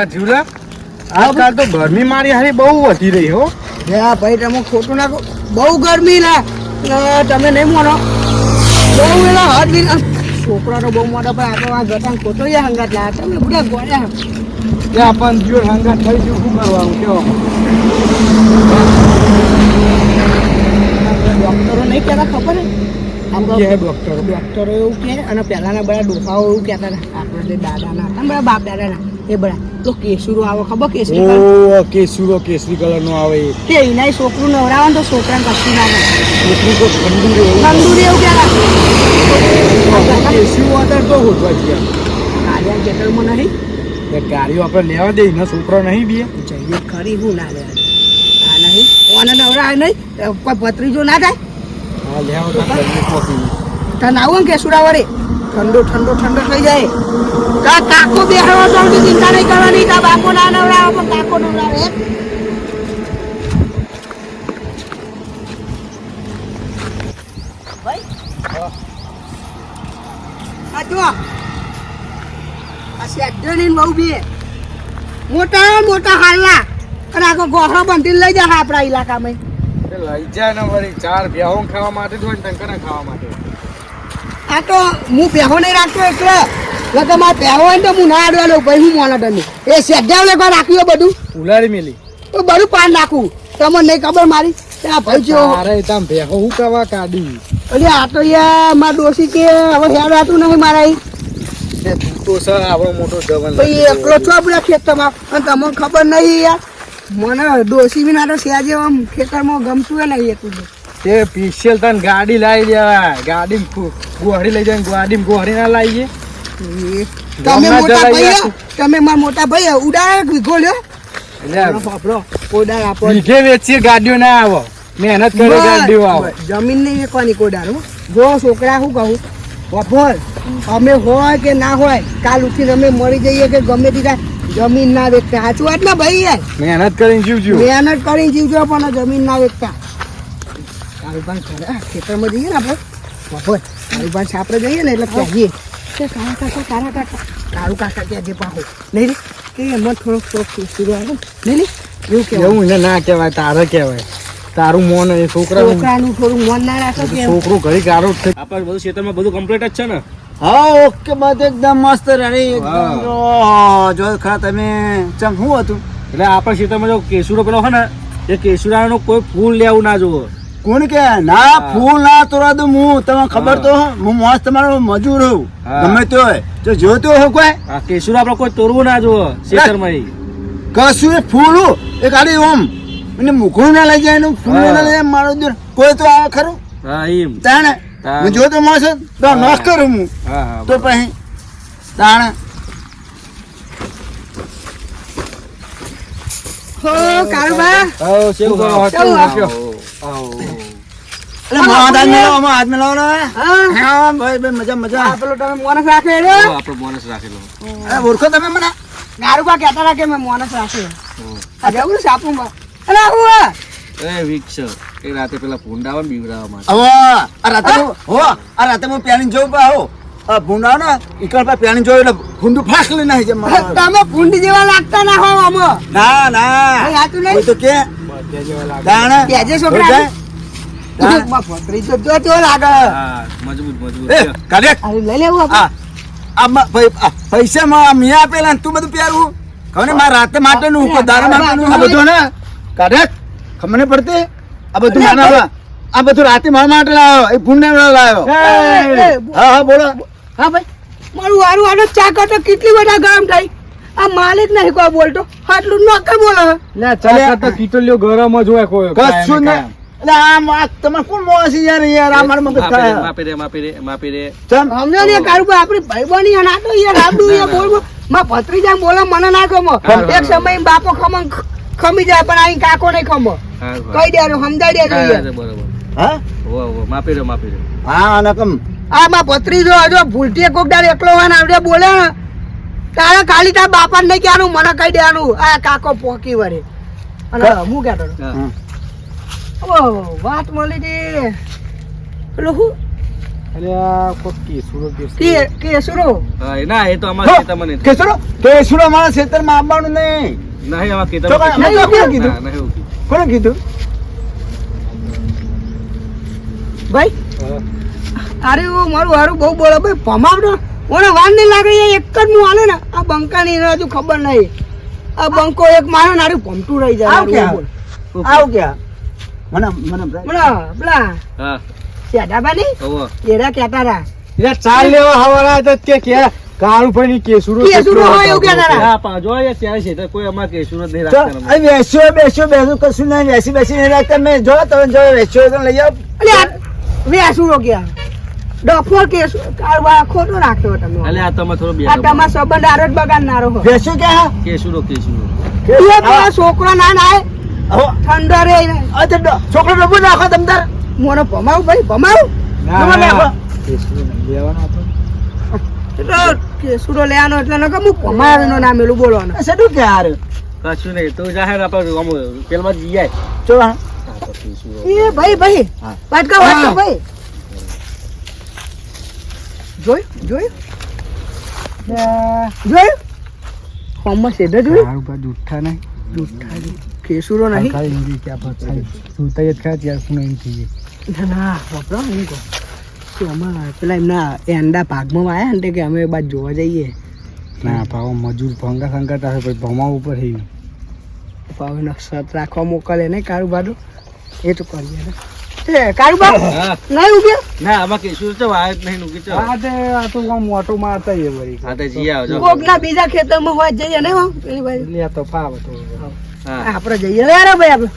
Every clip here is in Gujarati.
કા જીવલા. આજકાલ તો ગરમી મારી હારી બહુ વધી રહી હો. આ ભાઈ તમે ખોટું નાખો બહુ ગરમી ના. તમે નહીં માનો. બહુ એના હાથ બી છોકરાનો બહુ મોટા પણ આપણે આ ગટાન ખોટો યા હંગાત લાયા. તમે બધા ગોળ્યા કે આપણ જો હંગાત થઈ ગયું શું કરવાનું કેવો ડોક્ટરો નહીં કહેતા ખબર હે? ડોક્ટરો? ડોક્ટરો એવું કહે અને પહેલાના બધા ડોફાઓ એવું કહેતા હતા. આપણે દાદાના હતા બધા બાપ દાદાના એ બધા. તો કેસુરો આવો ખબર કેસરી કલર? ઓ કેસુરો કેસરી કલર નો આવે. કે એના છોકરું નવરાવે ને તો છોકરાને કશું ના આવે એટલું તો ઠંડુ રે ઠંડુ રે એવું ક્યાં કેસરી water તો હોતવા ગયા કાલિયા જેટલમાં નહીં. એ ગાડીઓ આપણે લેવા દે ને છોકરો નહીં બે. જઈએ ખરી હું ના લે આ નહીં. ઓને નવરા નહીં? કોઈ ભત્રીજો ના થાય? હા લેવા તો તને આવું ને કે સુરાવરે ઠંડો ઠંડો ઠંડો થઈ જાય. કા કાકો બેહવા તો ચિંતા નહીં કરવાની, કા બાપો ના નવરાવે પણ કાકો નવરાવે ભાઈ. આ જો બહુ મોટા મોટા હાલના. અને ગોહરો બંધી લઈ જા આપણા ઇલાકામાં લઈ જાય ને વળી. ચાર ભેહો ખાવા માટે જ ને ખાવા માટે? આ તો હું પહેવો નહીં રાખતો એટલે. લગા મારે પહેવો હોય ને તો હું ના અડવા લઉં. ભાઈ હું મોના તને એ સેજાવ લેવા રાખ્યું બધું? ઉલારી મેલી. તો બધું પાન નાખું તમને નહીં ખબર મારી? ત્યાં ભાઈ જો અરે તમ ભેહો હું કવા કાઢી? અરે આ તો યાર મારા ડોસી કે હવે હેડ આતું નહીં મારા. એ તો સર આપણો મોટો જવાન ભાઈ એકલો છો આપણા ખેતરમાં. અને તમને ખબર નહીં યાર. મને ડોસી બી ના તો સેજે આમ ખેતરમાં ગમતું એ નહીં એટલું તે પીસેલ તને ગાડી લાવી દેવા ગાડી ગોહડી લઈ જાય ગાડી ગોહડી ના લાવીએ તમે મોટા ભાઈ. તમે મારા મોટા ભાઈ ઉડાડે વિઘો લ્યો. એટલે બાપરો કોદાળ આપો. વીઘે વેચીએ ગાડીઓ ના આવો. મહેનત કરો ગાડીઓ આવો. જમીન નહીં વેચવાની કોદાળ હો. જો છોકરા શું કહું બપોર અમે હોય કે ના હોય કાલ ઉઠીને અમે મળી જઈએ કે ગમે તે જમીન ના વેચતા. સાચું વાત ને ભાઈ યાર મહેનત કરીને જીવજો. મહેનત કરીને જીવજો પણ જમીન ના વેચતા. કારુબાન ખરે ખેતરમાં જઈએ ને આપણે? બપોર કારુબાન આપણે જઈએ ને એટલે કહીએ કે કાળા કાકા કાળા કાકા. કાળુ કાકા ત્યાં જે પાહો નહીં રે? કે એમાં થોડોક થોડોક શીરો આવે નહીં એવું કહેવાય. એવું ના કહેવાય તારે કહેવાય. તારું મોન એ છોકરા છોકરાનું થોડું મોન ના રાખો કે છોકરું ઘડી કારો થઈ આપણે બધું ક્ષેત્રમાં બધું કમ્પ્લીટ જ છે ને? હા ઓકે બધું એકદમ મસ્ત રેડી. એકદમ હા. જો ખરા તમે ચમ શું હતું? એટલે આપણા ક્ષેત્રમાં જો કેસુરો પેલો હોય ને એ કેસુરાનો કોઈ ફૂલ લેવું ના જોવો કોણ કે? ના ફૂલ ના તોરા દઉં હું. તમને ખબર તો હું મોસ તમારો મજૂર હું હા. ગમે તો હોય. જો જોતો હો કોઈ? કેશુર કેસુરો આપણે કોઈ તોડવું ના ક્ષેત્રમાં ઈ. કશું એ ફૂલ એ ખાલી ઓમ. એને મુખું ના લઈ જાય એનું ફૂલ ના લઈ જાય મારો દૂર. કોઈ તો આવે ખરું? હા એમ. તાણે. હું જોતો મોસ જ, તો હા. કરું હું. હા હા તો પછી તાણે. હો કારુબા આવો, શેવું કરો, હા? હા ભાઈ ભાઈ મજા મજા. આ પેલો તમે મોનસ રાખે રે જો આપણો બોનસ રાખેલો. અરે ઓળખો તમે મને? ગારુબા કહેતા હતા કે મેં મોનસ રાખે આ જવું સાપું માં અરે આવું આ. એ વિક્ષ. એ રાતે પેલા ભૂંડાવા બીવડાવા માટે. હવે આ રાતે હો આ રાતે હું પેણી જોઉં પા હો. આ ભૂંડા ને ઈકલ પા પેણી જોયું એટલે ભૂંડું ફાસ લઈને નાખી જાય મારા. તમે ભૂંડી જેવા લાગતા ના હો આમાં. ના ના. આ? તો કે છોકરા. કાઢે પૈસા મેં આપેલા તું બધું પહેરવું? ખબર મારા રાતે દાડા માટેનું આ બધું ને? કાઢે ખબર પડતી? આ બધું મારા આ બધું રાતે મારા માટે લાવ્યો એ ભૂંડ લાવ્યો. હા હા બોલો. હા ભાઈ. મારું વારું આનો ચા કરતો કેટલી બધા ગરમ થઈ આ માલિક નહીં કોઈ બોલતો. આટલું નોકર બોલે. લે, ચા કરતા કીટલીઓ ગરમ જ હોય કોઈ કશું કાયમ ને એટલે આમ આ તમે કોણ મોસી યાર યાર આ મારા મગજ માપી માપી રે માપી રે માપી રે ચમ. હમને ને કારુબા આપણી ભાઈબંધી અને આ તો યાર આપડું યાર બોલ. માં ભત્રીજા બોલે મને ના ગમો. એક સમય બાપો ખમણ ખમી જાય પણ અહીં કાકો નહીં ખમો. કઈ. કહી દેવાનું સમજાઈ દેજો બરોબર. હા? હો હો માપી રે માપી રે હા અને આ માં ભત્રીજો હજો ભૂલતી કોક દાડ એકલો વાન ને આવડે બોલે. ને તારે ખાલી તારા બાપા ને કહેવાનું મને કહી દેવાનું. આ કાકો પોકી વળે. અને હું કહેતો હતો, ઓ વાત મળી હતી પેલું શું? કોને કીધું. ભાઈ અરે મારું હારું બહુ બોલો ભાઈ ભમાવડો. ઓને વાર લાગણી લાગે એક જ નું હાલે ને આ બંકાની હજુ ખબર નહીં. આ બંકો એક મારો ને હારું રહી જાય આવ હારું આવ ક્યાં? મને મને ભરાય. બોલો હા, શેડાબા નહીં હોવે. એરા કેતા રા એટલે ચાલ લેવા હવારા તો કે કે કાળુભાઈની કેસુરો કેસુરો હોય એવું કે હા, પણ જો એ ત્યારે ખેતર કોઈ અમાર કેસુરો નહીં રાખતા અમે. અહીં બેસ્યો બેસ્યો બેસ્યો કશું નહીં બેસી બેસી નહીં રાખતા. મેં જો તમે જો તો લઈ આવ. અલે આ વેસુરો ગયા ડફોર કેસ કારવા ખોટો રાખ્યો તમે એટલે આ તમે થોડો આ તમારો સંબંધ આરો જ બગાડનારો હો. બેસ્યો ક્યાં કેસુરો કેસુરો પેલા છોકરો ના ના આવો. ઠંડો રે. આ છોકરો ડબો નાખો તમદાર મોનો ભમાવ ભાઈ ભમાવ ના, નાખો કેસુરો લેવાનો હતો. કેસુરો લેવાનો એટલે નકર હું નામ એલું બોલવાનો. આ કે હાર? કશું નહીં તો જાહેર આપણે પેલમાં જ જઈએ જો હા. હા, તો કેસુરો. એ ભાઈ ભાઈ. હા. વાટકા હા. ભાઈ. જોયું? જોયું? જોયું? ફોર્મમાં સીધા જોયું? કાળુભાઈ જુઠ્ઠા નહીં. કેસુરો નહીં? ખાલી હિન્દી ક્યાં પર સુતા જ ખરા ત્યાં કોને એમ થઈ. ના ના બાપરા હું કહું કે અમારા પેલા એમના એંડા ભાગમાં આવ્યા ને કે અમે બાજુ જોવા જઈએ. ના ભાવ મજૂર ભંગા સંકટ હોય પછી ભમા ઉપર થઈ. ભાવે નક્ષત્ર રાખવા મોકલે ને કારુબાનું એ તો કરીએ ને. કારુબા નહીં ઉભ્યો ના આમાં કેસુર તો વાય જ નહીં નુકી આ તે આ તો આમ મોટો મારતા એ વળી. હા તો જઈએ આવજો. કોક ના બીજા ખેતરમાં હોય જઈએ ને હો પેલી બાજુ. એટલે તો ફાવે તો. હા. આપણે જઈએ. રે રે ભાઈ આપણે.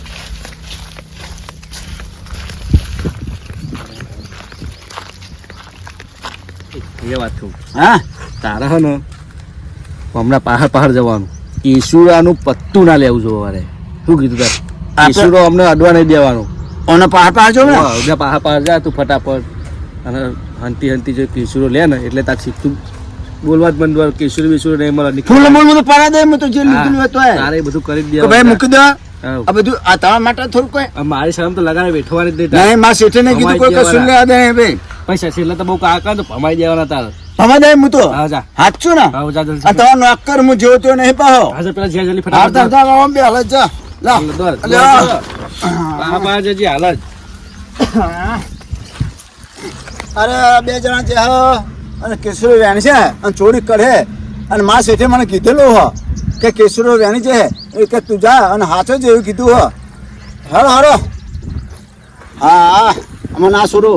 એ વાત છું હા? તારા હે ને હમણાં પહાડ પહાડ જવાનું. કેસુરાનું પત્તું ના લેવું જોવારે શું કીધું તાર? ઈશુરો અમને અડવા નહીં દેવાનું. ઓને પહાડ પહાડ જો ને. હા, ઉધા પહાડ પહાડ જા તું ફટાફટ. અને હંતી હંતી જો કિશોરો લે ને એટલે તાર શીખતું બોલવા જ બંધ કેસુર બેસુર નહીં મળે ફૂલ મૂળ બધું પાડા દે મેં તો જે લીધું હોય તો તારે બધું કરી દે ભાઈ મૂકી દે. આ બધું આ તમારા માટે થોડું કોઈ. મારી શરમ તો લગાડે બેઠવાની જ નહીં નહીં મારા શેઠે ને કીધું કોઈ કશું લેવા દે ભાઈ. પૈસા છેલ્લા તો બહુ કાકા તો ભમાઈ દેવાના તારે. ભમા દે હું તો. હા જા. હાથ છું ને. આ તમારો નોકર હું જોયો નહીં પાહો. પેલા જ્યાં જલ્દી ફટાફટ તા. તા બે હાલ જા. લા. પહાડ જજે, હાલ અરે બે જણા છે હા અને કેસુરો વેણ છે અને ચોરી કરે. અને મા શેઠે મને કીધેલું હો કે કેસુરો વેણી છે એ કે તું જા અને હાથો જ એવું કીધું હો. હરો હરો હા હા. આમાં ના છોડો.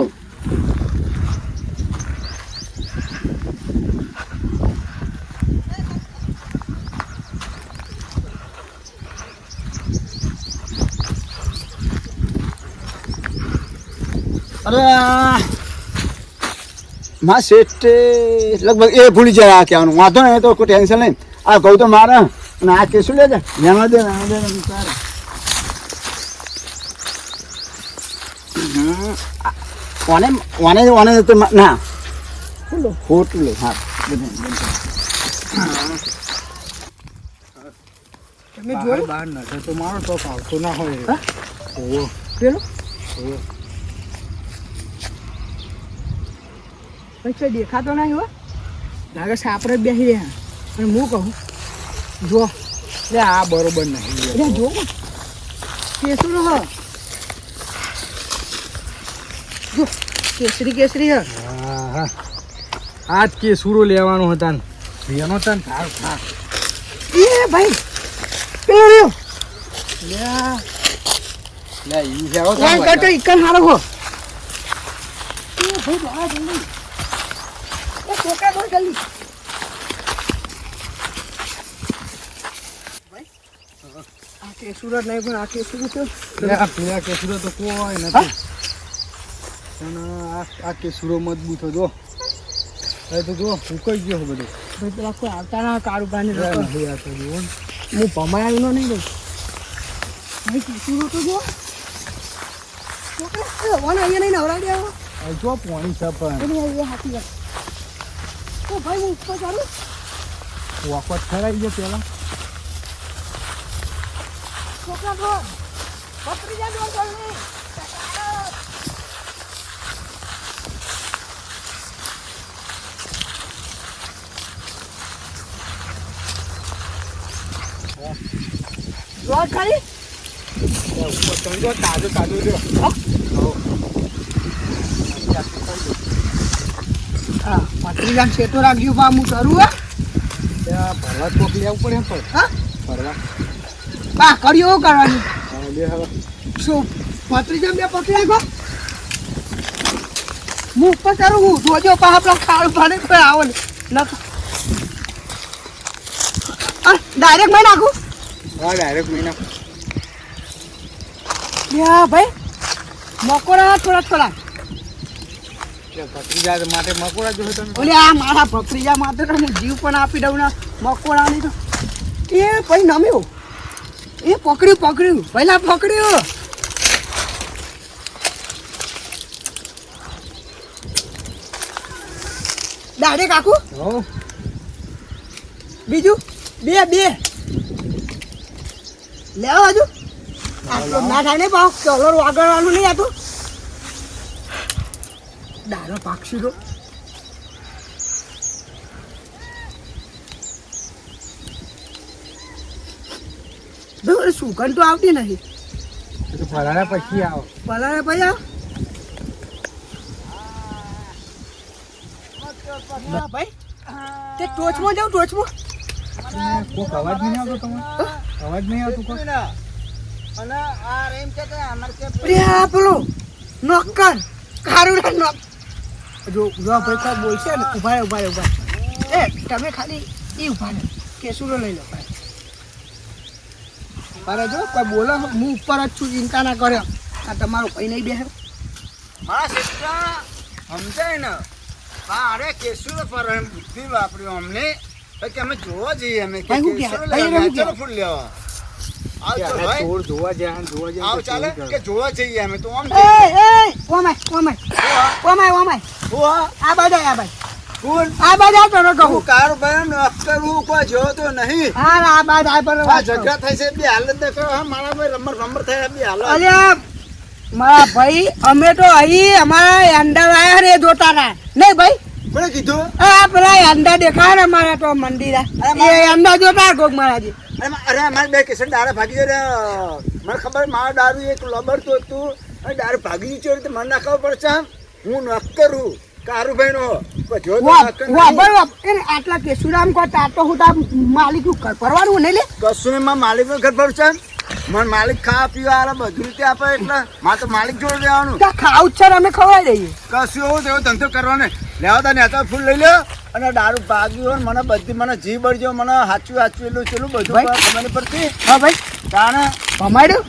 અરે આ. માં શેઠ લગભગ એ ભૂલી જાય આ કહેવાનું. વાંધો નહીં તો કોઈ ટેન્શન નહીં. આ કહું તો મારે. અને આ કે શું લે છે. લેવા દે લેવા દે ને તારે. ઓને ઓને ઓને તો ના. ખોટું લે હા. તમે જોયું? બહાર નજર તો મારો તો ફાવતો ના હોય. પેલો? ઓવો. દેખાતો નહીં હો. લાગે સાપરે બેસી રહ્યા અને હું કહું જો. લે આ બરોબર નહીં એટલે જો. કેસુરો હ જો કેસરી કેસરી હ. હા આજ કેસુરો લેવાનો હતા ને એનો તન થાર થાર એ ભાઈ પેલો. રહ્યો લે લે ઈ જાઓ તો વાળ ઇકન હારો હો. એ ભાઈ બહાર જલ્દી એ કોકા કોણ જલ્દી. આ કેસુરો નહીં પણ આ કેસુરો તો આ પેલા તો કોઈ નથી. અને આ કેસુરો મજબૂત હતો હવે તો જો ફૂકાઈ ગયો બધું. ભાઈ પેલા કોઈ આવતા ના કાળું પાણી લે લોકો નહીં આ તો જુઓ. હું ભમાયેલો નહીં ભાઈ ભાઈ કેસુરો તો જો વન અહીંયા નહીં નવરાડી આવો જો પોણી છે પણ. હાથી વાત ચાલો ભાઈ હું ઉપર ચાલું. વખત ઠરાઈ ગયો પેલા. છોકરા તો ખાલી. તાજો તાજો રહ્યો પત્રીજા છેતો રાખજો બા હું કરું હા? ભરવા કોક લેવું પડે પણ. હા? ભરવા. બા કર્યો એવું કરવાનું? શું પત્રીજા બે પકડી રાખો હું ઉપર કરું હું જોજો પા આપણા ખાડ પાડે કોઈ આવો ને ડાયરેક્ટ મેં નાખું? હા ડાયરેક્ટ મહિના યા ભાઈ મકોડા થોડા થોડા. ભત્રીજા માટે મકોડા જો તમે? ઓલે આ મારા ભત્રીજા માટે તો હું જીવ પણ આપી દઉં ને મકોડાની તો. એ ભાઈ નમ્યો. એ પકડ્યું પકડ્યું. પહેલા પકડ્યું. દાડે કાકુ? બીજું? બે બે. લેવા હજુ? આટલો ના થાય ને ભાવ કલર વાગડવાનું નહીં આતું દારો પાકશી તો ભાઈ સુગંધ તો આવતી નથી. તો ભરાના પછી આવો. પલાળે પૈયા ભાઈ. તે ટોચમાં જાઉં ટોચમાં. કોક અવાજ નહીં આવતો તમારે? અવાજ નહીં આવતો કોક? અરે આ પેલો નોકર ખારું રે નોક જો જો ભાઈ કોઈ બોલશે ને ઊભા ઊભા ઊભા એ તમે ખાલી એ ઊભા ને કેસુરો લઈ લો. ભાઈ ઊભા રહેજો કોઈ બોલો હું ઉપર જ છું ચિંતા ના કર્યો આ તમારો ભાઈ નહીં બેસે. મારા શેઠા સમજાય ને? હા અરે કેસુરો પર એમ બુદ્ધિ વાપર્યો અમને. કે અમે જોવા જઈએ અમે કેસુરો લેવા ફૂલ લેવા. ચોર જોવા જાય જોવા જાય આવ ચાલે કે જોવા જઈએ અમે તો આમ એ એ oh my oh my. Oh my oh my. આ બાજુ આ બાજુ. ફૂલ. આ બાજુ આ તને કહું કાર ભાઈ નોકર કોઈ જોયો તો નહીં. હા આ બાજુ આ પર આ ઝઘડા થાય છે બે હાલત દેખો હા મારા ભાઈ રમર રમર થાય બે હાલત અલ્યા મારા ભાઈ અમે તો અહીં અમારા અંડા આયા રે જોતા રહ્યા નહીં ભાઈ? કોણે કીધું? આ પેલા અંડા દેખાય ને અમારા તો મંદિર. એ અંડા જોતા ગોગ મહારાજી અરે અરે અમારે બે કિશન દારા ભાગી જાય મને ખબર મારો દારૂ એક લબર તો હતું. અને દારૂ ભાગી ગયું છે મને ના ખબર પડશે હું? નક્કરું આટલા કેશુરામ કો તાતો હું તા માલિકનું ઘર પરવાનું નહીં લે? કશું મારા માલિકનું ઘર પડશે મને માલિક ખાવા પીવા આલે બધું રીતે આપે એટલે મારે તો માલિક જોડે લેવાનું ખાવું છે અમે ખવાઈ દઈએ. કશું એવું તેવો ધંધો કરવાનો લેવા તા નેતા ફૂલ લઈ લો અને દારૂ ભાગ્યું હોય ને મને બધી મને જી બળજો મને હાચું હાચું એટલું ચેલું બધું. ખબર પડતી. હા ભાઈ. તાણે ભમાડ્યું?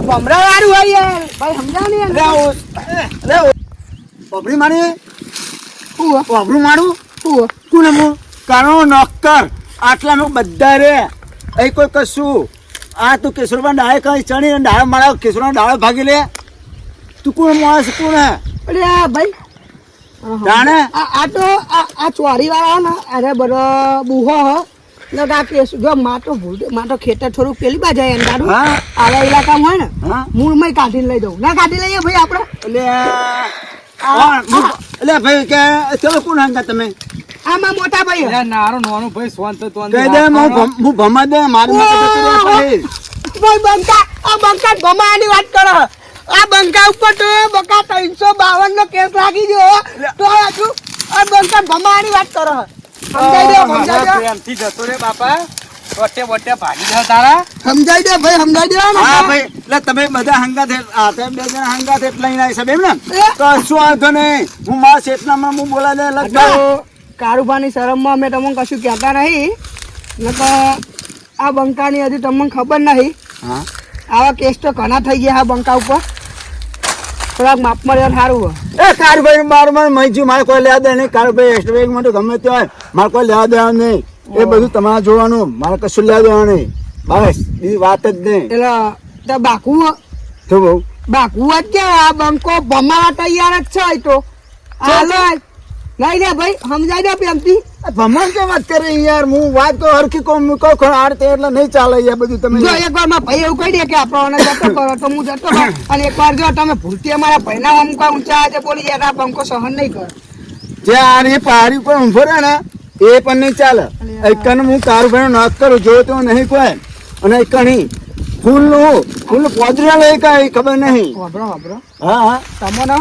ભમરા વાળું ભાઈ સમજાવ ને ઓ- મારી. ઓભરું મારું? કોને હું કાનો નોકર આટલામાં બધા રે. અહીં કોઈ કશું. આ તું કેશોરબા ડાળે કઈ ચણી અને ડાળે મારા કેશોરનો ડાળો ભાગી લે. તું કોણ માણસ કોણ હે? અરે આ ભાઈ. જાણે? આ આ તો આ ચોરી વાળા ને અરે બધો બુહો હો. ને આ કેસ જો માં તો ભૂલમાં ખેતર થોડું પેલી બાજુ અંધારું. હા. આવા ઇલાકામાં હોય ને હા. મૂળમાં કાઢીને લઈ જાઉં. ના કાઢી લઈએ ભાઈ આપણે? એટલે એટલે ભાઈ કે ચલો કોણ હંગા તમે? આમાં મોટા ભાઈ. અરે નારો નાનો ભાઈ સ્વાંત તો કહી દે હું હું ભમા દે મારી માથે જતો ભાઈ. બંકા. આ બંકા ભમાની વાત કરો. આ બંકા ઉપર તો બકા ત્રણસો બાવન નો કેસ લાગી ગયો તો હજુ આ બંકા ભમાની વાત કરો. સમજાઈ દે સમજાઈ દે પ્રેમથી જતો રે બાપા. વટે વટે ભાગી જાવ તારા. સમજાઈ દે ભાઈ સમજાઈ દેવા ને હા ભાઈ એટલે તમે બધા હંગાથે આ તમે બે જણા હંગાથે એટલે લઈને આવી સાહેબ એમ ને? તો શું વાંધો નહીં? હું મારા શેઠનામાં હું બોલા દે તો લગભગ કારુબાની શરમમાં અમે તમને કશું કહેતા નહીં. નકર આ બંકાની હજી તમને ખબર નહીં. હા. આવા કેસ તો ઘણા થઈ ગયા આ બંકા ઉપર. થોડાક માપમાં રહ્યા સારું એ કારુભાઈ મારું મને મહી મારે કોઈ લેવા દે નહીં. કારુભાઈ બેગ માટે ગમે તે હોય. મારે કોઈ લેવા દેવા નહીં. એ બધું તમારે જોવાનું મારે કશું લેવા દેવાનું બસ બીજી વાત જ નહીં. એટલે બાકુ તો બહુ બાકુ જ કે આ બંકો ભમાવા તૈયાર જ છે તો. હાલો જ. લઈ લે ભાઈ સમજાઈ દે પ્રેમથી. ભમણ કે વાત કરે યાર? હું વાત તો હરખી કોમ મૂકો ખો તે એટલે નહીં ચાલે યાર બધું તમે જો એક વારમાં ભાઈ એવું કહી દે કે આપણો જતો કરો તો હું જતો. અને એક વાર જો તમે ભૂલતી અમારા ભાઈના અમુક ઊંચા આજે બોલી જાય આ બંકો સહન નહીં કરે. જ્યાં એ પહાડી ઉપર ઊંભો રહે ને એ પણ નહીં ચાલે. એકન હું કારું ભાઈ નાશ કરું જો તો નહીં કોઈ? અને એકણી ફૂલનું ફૂલ પોદરા લઈ કઈ ખબર નહીં? વાપરો વાપરો હા હા. તમને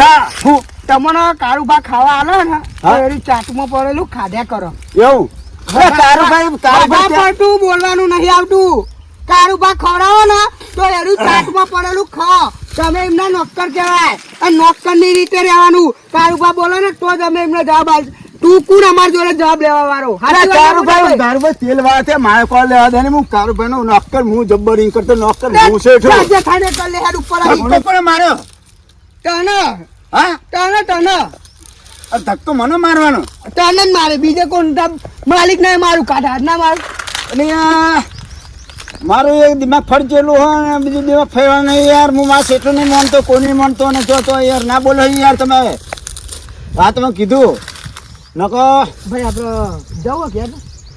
હે હું. તમને કારુબા ખાવા આલો ને? એની ચાટમાં પડેલું ખાધ્યા કરો. એવું? કારુભાઈ બોલવાનું નહીં આવતું. કારુબા ખવડાવો ને તો એનું ચાટમાં પડેલું ખાઓ તમે એમના નોકર કહેવાય. અને નોકરની રીતે રહેવાનું. કારુભા બોલો ને તો તમે એમને જવાબ આલ તું કુણ અમાર જોડે જવાબ લેવા વાળો? અરે કારુભાઈ બોલો તેલ વાળા છે મારે કોલ લેવા દે ને હું કારુભાઈ નો નોકર હું જબ્બરિંગ કરતો નોકર હું છે છો આજે ખાને કર લે હેડ ઉપર આવી. તો પણ માર્યો? તને. હા? તને તને. આ ધક્કો મને મારવાનો. તને જ મારે બીજે કોણ? માલિક નહીં મારું કાઢા ના મારું. અને આ મારું એક દિમાગ ફરજેલું હોય ને બીજું દિમાગ ફેરવા નહીં યાર હું મારા સેટું નહીં માનતો કોઈ નહીં માનતો અને જો તો યાર ના બોલો યાર તમે. હા તમે કીધું. નકો. ભાઈ આપણે જાવ કે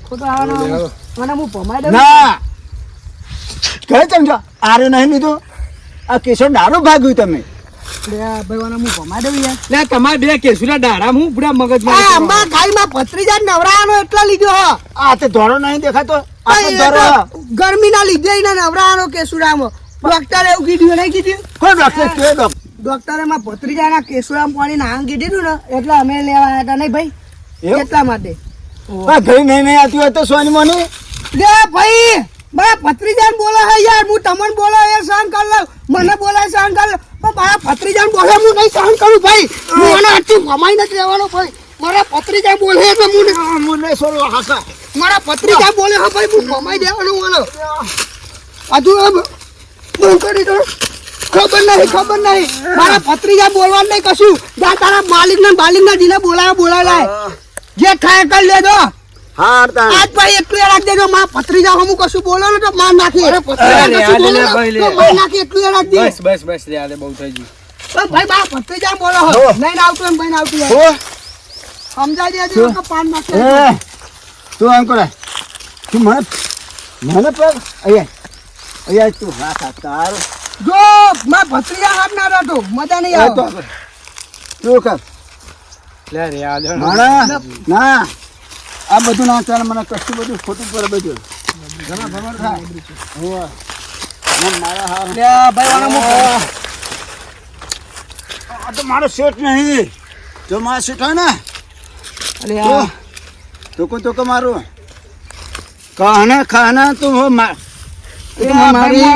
ખોટો આવવાનો મને હું પમાઈ દઉં? ના. કહે સમજો આરે નહીં લીધું? આ કેશવ ડારો ભાગ્યું તમે. લે ભાઈ મને હું પમાઈ દઉં યાર. તમારે બે કેસુરા હું પૂરા મગજ આ ભત્રીજા નવરાવાનો એટલા લીધો આ તે ધોરો નહીં દેખાતો. તો એ ધોરો લીધે એને નવરાવાનો કેસુડામાં. ડોક્ટરે એવું કીધું નહીં કીધું? કોણ ડોક્ટર કે ડોક્ટરમાં ભત્રીજાના કેસુડામાં પાણી નાહન કીધું ને એટલે અમે લેવા આવ્યા હતા. નહીં ભાઈ? એટલા માટે. આ ઘરે નહીં નહીં આવતી હોય તો સોની મોની? લે ભાઈ મારા ભત્રીજાને બોલા હે યાર હું તમને બોલા એ સહન કર લઉં. મને બોલા સહન કર લઉં. પણ મારા ભત્રીજાને બોલે હું નહીં સહન કરું ભાઈ. હું એને આટલી ભમાઈ નથી રહેવાનો ભાઈ. મારા ભત્રીજા બોલે એટલે હું નહીં- સોલો હાસા મારા ભત્રીજા બોલે હા ભાઈ હું ભમાઈ દેવાનો બોલો હજુ બંધ કરી દો ખબર નહીં ખબર નહીં. મારા ભત્રીજા બોલવાનું નહીં કશું. જા તારા માલિક ને બાલિક ના જીને બોલાવે બોલાવે લાય. જે ખાય કરી લેજો. હા તા આજ ભાઈ એટલું એ રાખ દેજો. માં ભત્રીજા હું કશું બોલો ને તો માર નાખી. અરે, બોલો લે, ભાઈ, લે. માર નાખી એટલું રાખ દે. બસ બસ બસ રે આલે બહુ થઈ ગયું. ભાઈ મારા ભત્રીજા બોલો. નહીં આવતું એમ ભાઈ આવતું. હો. સમજાઈ દેજો કે પાન નાખે તું એમ કરે. તું મને મને પર અહીંયા અહીંયા તું હા જો મારા ભત્રીજા હાથ ના રહેતો મજા નહીં એ તો કર? લે ના. આ બધું ના ચાલે મને કશું બધું ખોટું પડે બધું. ઘણા ખબર થાય. મારા હાર. ભાઈ આ તો મારો સેટ નહીં. જો મારો સેટ હોય ને અરે આ. તોકો તોકો મારું. ખાના ખાના તું હો મારા.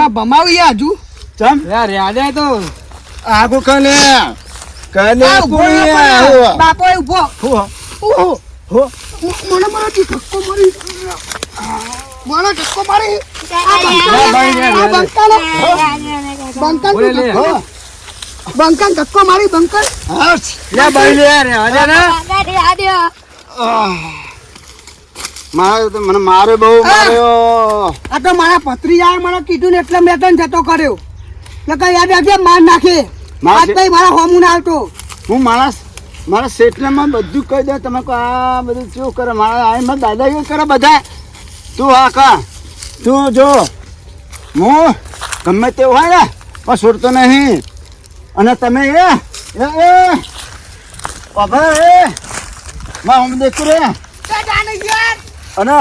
ભમાવી આ હજુ. ચમ. લે યાદ તો. આગુ કલે કલે આ ઊભો કુણી રહો પણ. આવો બાપો એ ઊભો હો ઓહો હો. મને મારાથી ધક્કો મારી. મને ધક્કો મારી. આ બંકન બંકાને-. ધક્કો- મારી. બંકન હા લે ભાઈ લે રે આલે ને મારે તો મને મારે બહુ માર્યો. આ તો મારા ભત્રીજાએ મને કીધું ને એટલે મેં તને જતો કર્યો. નકર યાદ રાખજે માર નાખે. માર આજ ભાઈ મારા હોમું ના આવતો હું માણસ મારા સેટલામાં બધું કહી દે તમે આ બધું શું કરે? મારા મારા દાદાગીરી કરે બધા? તું આ કા? તું જો. હું? ગમે તે હોય ને પણ છોડતો નહીં. અને તમે એ એ એ. બાબા એ. માં હું દેખું રે. અને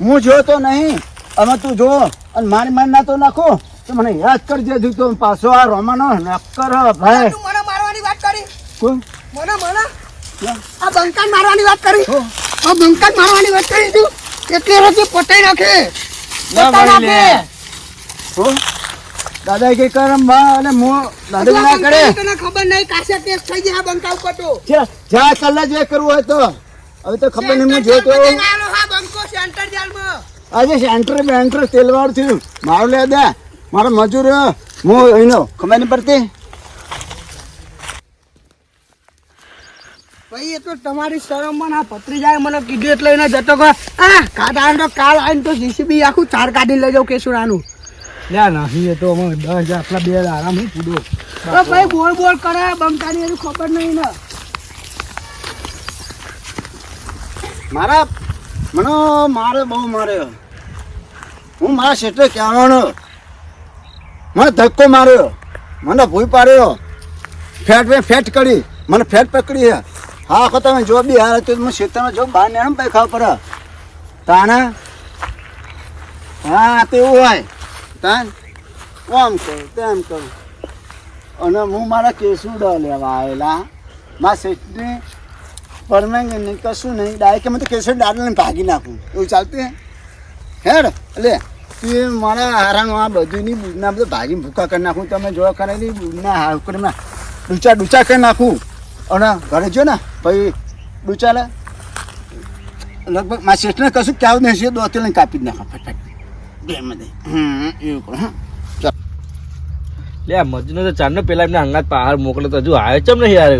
હું જોતો નહીં અમે તું જો. અને મારી મારી ના તો નાખો. તો મને યાદ કરજે હજુ તો પાછો આ રોમાનો નક્કર ભાઈ. તું મને મારવાની વાત કરી. કોણ મને મને. આ બંકાન મારવાની વાત કરી. આ બંકાન મારવાની વાત કરી તું. એટલે રથી પટાઈ નાખે? પટાઈ નાખે. હો? દાદા કે કરમ બા અને મો દાદા ના કરે? તને ખબર નહીં કાશે કેસ થઈ જાય બંકા ઉપર તો. જા- કલ્લા જે કરવું હોય તો. હવે તો ખબર નહીં હું જોતો જેલમાં બંકો સેન્ટર જેલમાં. આજે સેન્ટર બેન્ટર તેલવાડ થયું. મારું લે દે. મારો મજૂર હું. એનો ખબર નહીં પડતી ભાઈ એ તો તમારી શરમમાં ના જાય મને કીધું એટલે એને જતો ગયો. આ કાઢા તો કાલ આવીને તો જીસીબી આખું ચાર કાઢી લઈ જાઉં કેસુડાનું. લ્યા નહીં એ તો અમે દસ હજાર આટલા બે હજાર આરામ હું પૂડો તો ભાઈ બોલ બોલ કરે બંકાની એનું ખબર નહીં ને. મારા મને મારે બહુ માર્યો. હું મારા શેઠે કહેવાનો. મને ધક્કો માર્યો. મને ભૂઈ પાડ્યો. ફેટ મેં ફેટ કરી. મને ફેટ પકડી. હે, આખો તમે જો બી હાર તો હું શેતરમાં જો બહાર ને પૈ ખાવ પડે. તાને હા, તો એવું હોય. તાન આમ કરું, તેમ કહું અને હું મારા કેસુડો લેવા આવેલા. મારા શેઠની પરમેંગે નહીં કશું નહીં ડાયરેક્ટ મને તો કેસર દાડને ભાગી નાખું. એવું ચાલતું હે? હેડ એટલે તું મારા હારાનું આ બધુંની બુડના બધું ભાજી ભૂકા કરી નાખું. તમે જો કરેલી બુડના હાર કરી ના ડૂચા ડૂચા કરી નાખું. અને ઘરે જો ને પછી ડૂચા લે. લગભગ મારા શેઠને કશું ક્યાં નહીં છે દોતી લઈને કાપી જ નાખો ફટફટ. બે મને હમ એવું કરો હા લે મજનો તો ચાંદનો પેલા એમને હંગાત પહાડ મોકલે તો હજુ આવ્યો ચમ નહીં યાર?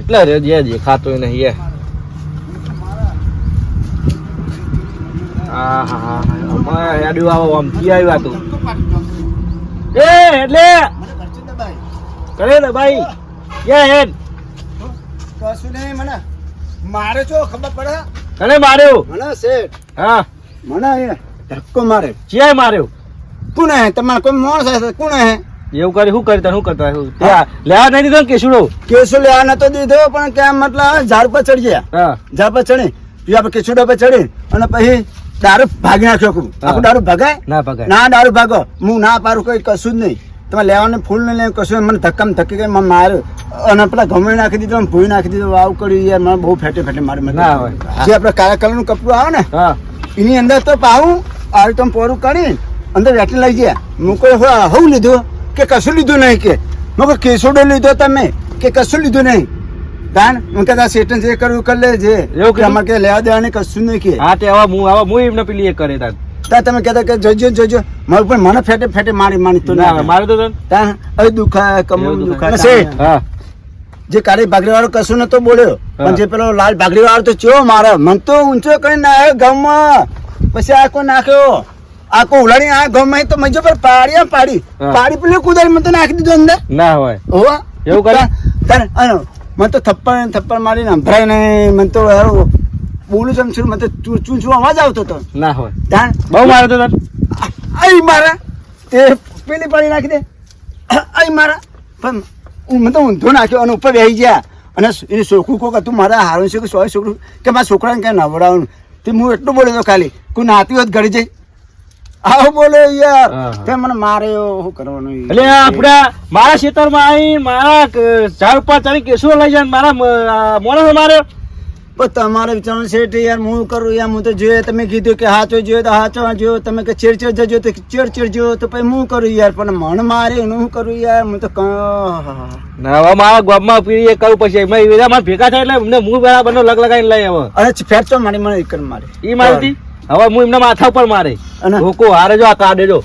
એટલે રે જે દેખાતો નહીં યાર હા હા હા અમારે યાડું આવો આમથી આવ્યા તું. એ એટલે? કરે ને ભાઈ? ક્યાં હેડ? કશું નહીં મને મારે છો ખબર પડે કને માર્યો? મને શેઠ હા. મને ધક્કો મારે ક્યાંય માર્યો? કોણ હે તમારે કોઈ માણસ હશે કોણ હે એવું કરી શું કરતા શું કરતા? શું ત્યાં લેવા નહીં દીધો ને કેશુડો કેસો લેવા નતો દીધો પણ કેમ મતલબ ઝાડ પર ચડી ગયા હા. ઝાડ પર ચડી આપડે કેસુડા પર ચડી અને પછી દારૂ ભાગી નાખ્યો હા. આખું દારૂ ભગાય? ના ભગાય. ના દારૂ ભાગો. હું ના પાડું કઈ કશું જ નહીં. તમે લેવાનું ફૂલ નહીં લેવું કશું. મને ધક્કામ ધક્કી કરી મને માર્યો. અને પેલા ગમે નાખી દીધો અને ભૂઈ નાખી દીધો. આવું કર્યું યાર મને બહુ ફેટે ફેટે મારે ના હોય. જે આપણે કાળા કલરનું કપડું આવે ને હા. એની અંદર તો પાવું આવી તમે પોરું કરી અંદર વેટી લઈ ગયા. હું કોઈ હો- લીધું કે કશું લીધું નહીં કે. મેં કોઈ કેસોડો લીધો તમે કે કશું લીધું નહીં. દાન? હું કહેતા સેટન જે કરવું કરી લેજે. એવું કે અમારે કે લેવા દેવાની કશું નહીં કે. હા તે આવા હું આવા હું એમને પેલી એ કરે તાર. તા તમે કહેતા કે જજો જજો. મારું પણ મને ફેટે ફેટે મારી મારી તો ના મારે તો તા હવે દુખાય કમર દુખા. શેઠ હા. જે કાળી ભાગડી વાળો કશું નતો બોલ્યો. પણ જે પેલો લાલ બાગરી વાળો તો ચો મારે? મન તો ઊંચો કરી નાખ્યો ગામમાં. પછી આખો નાખ્યો. આખો ઉલાડી આ ગામમાં તો મજો પર પાડી આ પાડી પાડી પેલી કુદારી મને તો નાખી દીધો અંદર. ના હોય. એવું કરે? તારે અનો મને તો થપ્પડ થપ્પડ મારીને સંભળાય નહીં. મને તો યાર બોલું છું છું મને તો ચૂ ચૂ અવાજ આવતો હતો. ના હોય. તાણ? બહુ મારે તો અહીં મારા. તે પેલી પાડી નાખી દે. આઈ મારા. પણ હું મને તો ઊંધો નાખ્યો અને ઉપર બેસી ગયા. અને એને છોકરું કોક હતું મારા હારું છે કે સોય છોકરું કે મારા છોકરાને ક્યાં નવડાવવાનું તે હું એટલું બોલ્યો હતો ખાલી. કોઈ નાતી હોત ઘડી જઈ. આવો બોલે યાર. તે મને મારે શું કરવાનું એટલે આપણે મારા ખેતરમાં આવી મારા ઝાડ ઉપર ચડી કેસુડો લઈ જાય મારા મ- મારે. પણ તમારે વિચારવાનું છે યાર હું કરું યાર હું તો જોઈએ તમે કીધું કે હાચો જોયો તો હાચો જોયો તમે કે ચેડ ચેડ જજો તો ચેડ ચેડ જોયો તો પછી હું કરું યાર પણ મન મારે એનું હું કરું યાર હું તો હવે મારા ગામમાં પીડી કરું પછી એમાં ભેગા થાય એટલે હું બરાબર લગ લગાવીને લઈ આવો. અરે ફેટ તો મારી મને એક મારે. એ મારી હવે હું એમના માથા ઉપર મારે. અને- લોકો હારે જો આ કાઢે જો.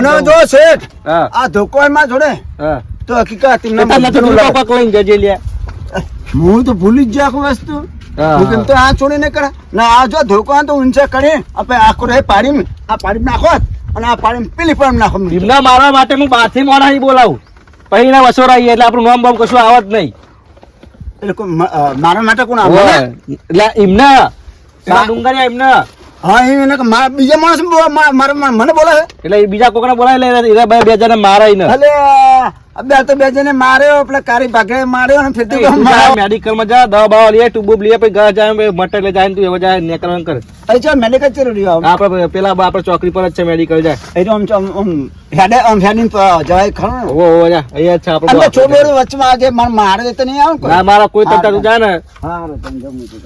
ને જો. શેઠ આ ધોકો એમાં જોડે? તો હકીકત લઈને જજે લ્યા. હું તો ભૂલી જ જાય આખું વસ્તુ. હું કેમ તો આ છોડીને કરે ના આ જો ધોકો તો ઊંચા કરે આપણે આખો રહે પાડી આ પાડી નાખો અને આ પાડી પેલી પણ નાખો એમના મારવા માટે હું બહારથી મોડા બોલાવું. પછી વસોરાઈએ એટલે આપણું નામ બામ કશું આવત નહીં. એટલે મારા માટે કોણ આવે? એટલે એમને ડુંગરિયા એમને? હા એને બીજા માણસ બો- મા- મારા મને બોલાવે એટલે એ બીજા કોકને બોલાવી લે એના બે બે જણા ને. અલે બે તો બે જણે માર્યો કારી ભાગે માર્યો ફેરતી મેડિકલમાં જા દવા બવા લઈએ ટુબુ લઈએ પછી ઘર જાય મટર લે જાય તું એવા જાય નેકરવાનું કરે. અહીં ચાલ મેડિકલ રહ્યો પેલા આપડે ચોકડી પર જ છે મેડિકલ જાય. એ આમ આમ આમ હેડે આમ હેડીને જવાય ખરો ને. ઓવો ઓવો જા અહીંયા છે અંદર આપડે વચમાં આજે મારે મારે તો નહીં આવે ના મારા કોઈ જાય ને. હા છે.